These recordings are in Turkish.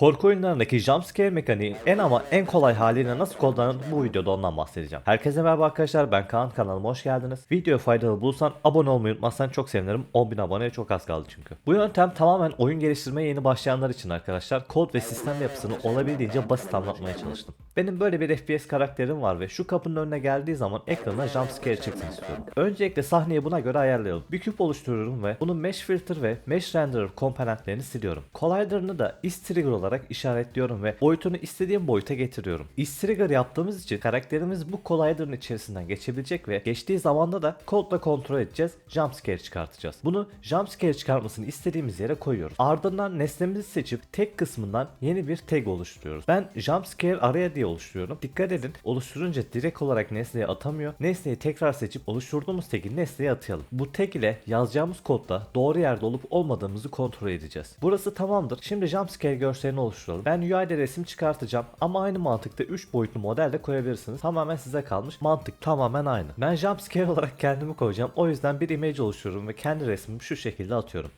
Korku oyunlarındaki jumpscare mekaniği en ama en kolay haliyle nasıl kullanılır bu videoda ondan bahsedeceğim. Herkese merhaba arkadaşlar ben Kaan kanalıma hoş geldiniz. Videoyu faydalı bulursan abone olmayı unutmazsan çok sevinirim. 10.000 aboneye çok az kaldı çünkü. Bu yöntem tamamen oyun geliştirmeye yeni başlayanlar için arkadaşlar. Kod ve sistem yapısını olabildiğince basit anlatmaya çalıştım. Benim böyle bir FPS karakterim var ve şu kapının önüne geldiği zaman ekrana jumpscare çıksın istiyorum. Öncelikle sahneyi buna göre ayarlayalım. Bir küp oluşturuyorum ve bunun mesh filter ve mesh renderer komponentlerini siliyorum. Collider'ını da is trigger olarak işaretliyorum ve boyutunu istediğim boyuta getiriyorum. Is trigger yaptığımız için karakterimiz bu collider'ın içerisinden geçebilecek ve geçtiği zamanda da kodla kontrol edeceğiz. Jumpscare çıkartacağız. Bunu jumpscare çıkartmasını istediğimiz yere koyuyoruz. Ardından nesnemizi seçip tek kısmından yeni bir tag oluşturuyoruz. Ben jumpscare araya diye oluşturuyorum. Dikkat edin oluşturunca direkt olarak nesneye atamıyor. Nesneyi tekrar seçip oluşturduğumuz tag'i nesneye atayalım. Bu tag ile yazacağımız kodda doğru yerde olup olmadığımızı kontrol edeceğiz. Burası tamamdır. Şimdi jumpscare görselini oluşturalım. Ben UI'de resim çıkartacağım ama aynı mantıkta 3 boyutlu model de koyabilirsiniz. Tamamen size kalmış. Mantık tamamen aynı. Ben jumpscare olarak kendimi koyacağım. O yüzden bir image oluşturuyorum ve kendi resmimi şu şekilde atıyorum.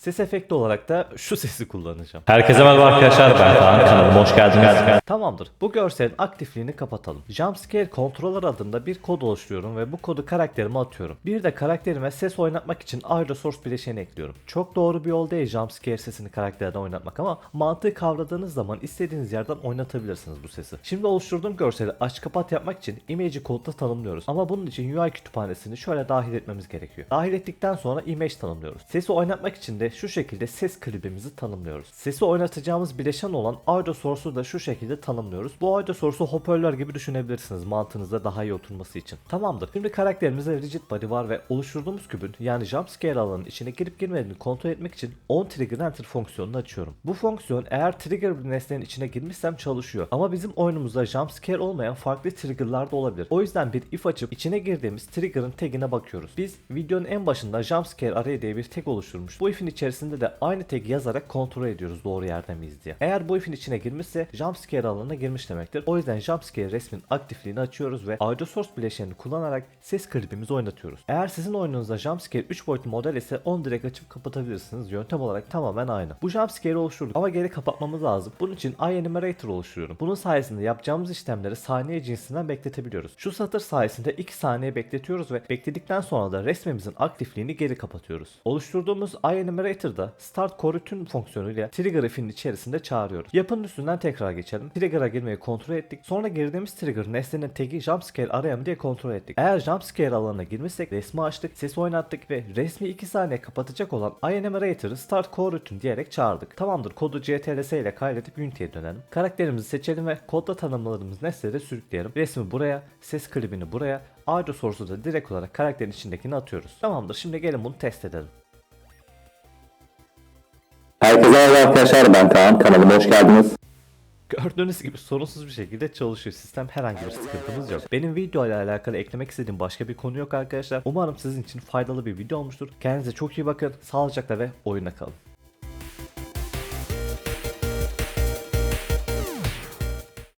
Ses efekti olarak da şu sesi kullanacağım. Herkese merhaba arkadaşlar ben Kaan kanalıma hoş geldiniz. Tamamdır. Bu görselin aktifliğini kapatalım. Jumpscare Controller adında bir kod oluşturuyorum ve bu kodu karakterime atıyorum. Bir de karakterime ses oynatmak için Aero Source bileşeni ekliyorum. Çok doğru bir yol değil jumpscare sesini karakterden oynatmak ama mantığı kavradığınız zaman istediğiniz yerden oynatabilirsiniz bu sesi. Şimdi oluşturduğum görseli aç kapat yapmak için image'i kodda tanımlıyoruz. Ama bunun için UI kütüphanesini şöyle dahil etmemiz gerekiyor. Dahil ettikten sonra image tanımlıyoruz. Sesi oynatmak için de şu şekilde ses klibimizi tanımlıyoruz. Sesi oynatacağımız bileşen olan audio source'u da şu şekilde tanımlıyoruz. Bu audio source'u hoparlör gibi düşünebilirsiniz mantığınızda daha iyi oturması için. Tamamdır. Şimdi karakterimizde rigid body var ve oluşturduğumuz kübün yani jumpscare alanının içine girip girmediğini kontrol etmek için on trigger enter fonksiyonunu açıyorum. Bu fonksiyon eğer trigger bir nesnenin içine girmişsem çalışıyor. Ama bizim oyunumuzda jumpscare olmayan farklı triggerlar da olabilir. O yüzden bir if açıp içine girdiğimiz trigger'ın tagine bakıyoruz. Biz videonun en başında jumpscare array diye bir tag oluşturmuş. Bu if'in içerisinde de aynı tag yazarak kontrol ediyoruz doğru yerde miyiz diye. Eğer bu if'in içine girmişse jumpscare alanına girmiş demektir. O yüzden jumpscare resmin aktifliğini açıyoruz ve audio source bileşenini kullanarak ses klibimizi oynatıyoruz. Eğer sizin oyununuzda jumpscare 3 boyutlu model ise onu direkt açıp kapatabilirsiniz. Yöntem olarak tamamen aynı. Bu jumpscare'i oluşturduk ama geri kapatmamız lazım. Bunun için iAnimator oluşturuyorum. Bunun sayesinde yapacağımız işlemleri saniye cinsinden bekletebiliyoruz. Şu satır sayesinde 2 saniye bekletiyoruz ve bekledikten sonra da resmimizin aktifliğini geri kapatıyoruz. Oluşturduğumuz iAnimator'da start correction fonksiyonuyla trigger if'in içerisinde çağırıyoruz. Yapının üstünden tekrar geçelim. Trigger'a girmeyi kontrol ettik. Sonra girdiğimiz trigger nesnenin tag'i jumpscare araya mı diye kontrol ettik. Eğer jumpscare alanına girmişsek resmi açtık, sesi oynattık ve resmi 2 saniye kapatacak olan iAnimator'ı start correction diyerek çağırdık. Tamamdır kodu ctls ile kaydedip Unity'ye dönelim. Karakterimizi seçelim ve kodda tanımladığımız nesneleri sürükleyelim. Resmi buraya, ses klibini buraya, audio source'u da direkt olarak karakterin içindekini atıyoruz. Tamamdır şimdi gelin bunu test edelim. Herkese merhaba arkadaşlar ben Kaan kanalıma hoş geldiniz. Gördüğünüz gibi sorunsuz bir şekilde çalışıyor. Sistem herhangi bir sıkıntımız yok. Benim video ile alakalı eklemek istediğim başka bir konu yok arkadaşlar. Umarım sizin için faydalı bir video olmuştur. Kendinize çok iyi bakın. Sağlıcakla ve oyuna kalın.